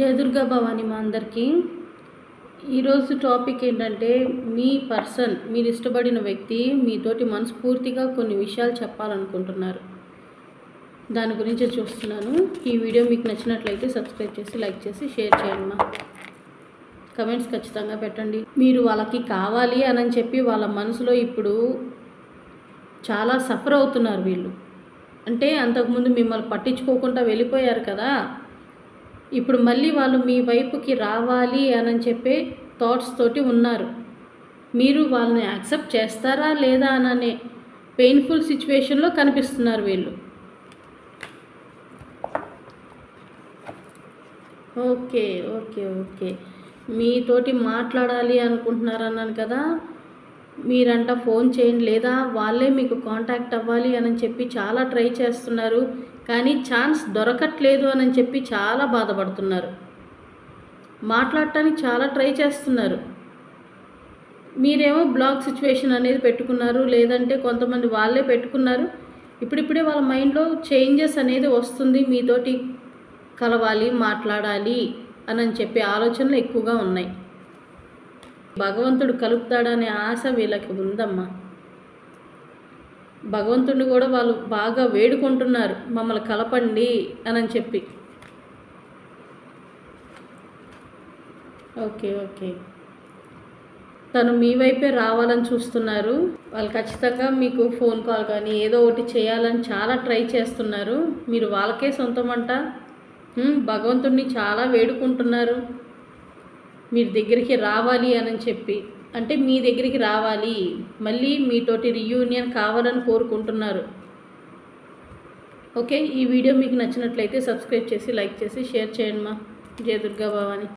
జయదుర్గా భవాని మా అందరికీ. ఈరోజు టాపిక్ ఏంటంటే మీ పర్సన్ మీరు ఇష్టపడిన వ్యక్తి మీతోటి మనస్ఫూర్తిగా కొన్ని విషయాలు చెప్పాలనుకుంటున్నారు. దాని గురించి చూస్తున్నాను. ఈ వీడియో మీకు నచ్చినట్లయితే సబ్స్క్రైబ్ చేసి లైక్ చేసి షేర్ చేయండి మా. కమెంట్స్ ఖచ్చితంగా పెట్టండి. మీరు వాళ్ళకి కావాలి అని చెప్పి వాళ్ళ మనసులో ఇప్పుడు చాలా సఫర్ అవుతున్నారు వీళ్ళు. అంటే అంతకుముందు మిమ్మల్ని పట్టించుకోకుండా వెళ్ళిపోయారు కదా. ఇప్పుడు మళ్ళీ వాళ్ళు మీ వైపుకి రావాలి అని చెప్పే థాట్స్ తోటి ఉన్నారు. మీరు వాళ్ళని యాక్సెప్ట్ చేస్తారా లేదా అననే పెయిన్ఫుల్ సిచ్యువేషన్లో కనిపిస్తున్నారు వీళ్ళు. Okay okay okay. మీతోటి మాట్లాడాలి అనుకుంటున్నారు అన్నాను కదా? మీరంట ఫోన్ చేయండి లేదా వాళ్ళే మీకు కాంటాక్ట్ అవ్వాలి అని చెప్పి చాలా ట్రై చేస్తున్నారు. కానీ ఛాన్స్ దొరకట్లేదు అని చెప్పి చాలా బాధపడుతున్నారు. మాట్లాడటానికి చాలా ట్రై చేస్తున్నారు. మీరేమో బ్లాక్ సిచ్యువేషన్ అనేది పెట్టుకున్నారు. లేదంటే కొంతమంది వాళ్ళే పెట్టుకున్నారు. ఇప్పుడిప్పుడే వాళ్ళ మైండ్లో చేంజెస్ అనేది వస్తుంది. మీతోటి కలవాలి మాట్లాడాలి అని చెప్పే ఆలోచనలు ఎక్కువగా ఉన్నాయి. భగవంతుడు కలుపుతాడనే ఆశ వీళ్ళకి ఉందమ్మా. భగవంతుడిని కూడా వాళ్ళు బాగా వేడుకుంటున్నారు. మమ్మల్ని కలపండి అని చెప్పి. Okay okay. తను మీ వైపే రావాలని చూస్తున్నారు. వాళ్ళు ఖచ్చితంగా మీకు ఫోన్ కాల్ కానీ ఏదో ఒకటి చేయాలని చాలా ట్రై చేస్తున్నారు. మీరు వాళ్ళకే సొంతం అంట భగవంతుడిని చాలా వేడుకుంటున్నారు. మీరు దగ్గరికి రావాలి అని చెప్పి అంటే మీ దగ్గరికి రావాలి మళ్ళీ మీతోటి రియూనియన్ కావాలని కోరుకుంటున్నారు. ఓకే ఈ వీడియో మీకు నచ్చినట్లయితే సబ్స్క్రైబ్ చేసి లైక్ చేసి షేర్ చేయండి మా. జయ దుర్గా భవాని.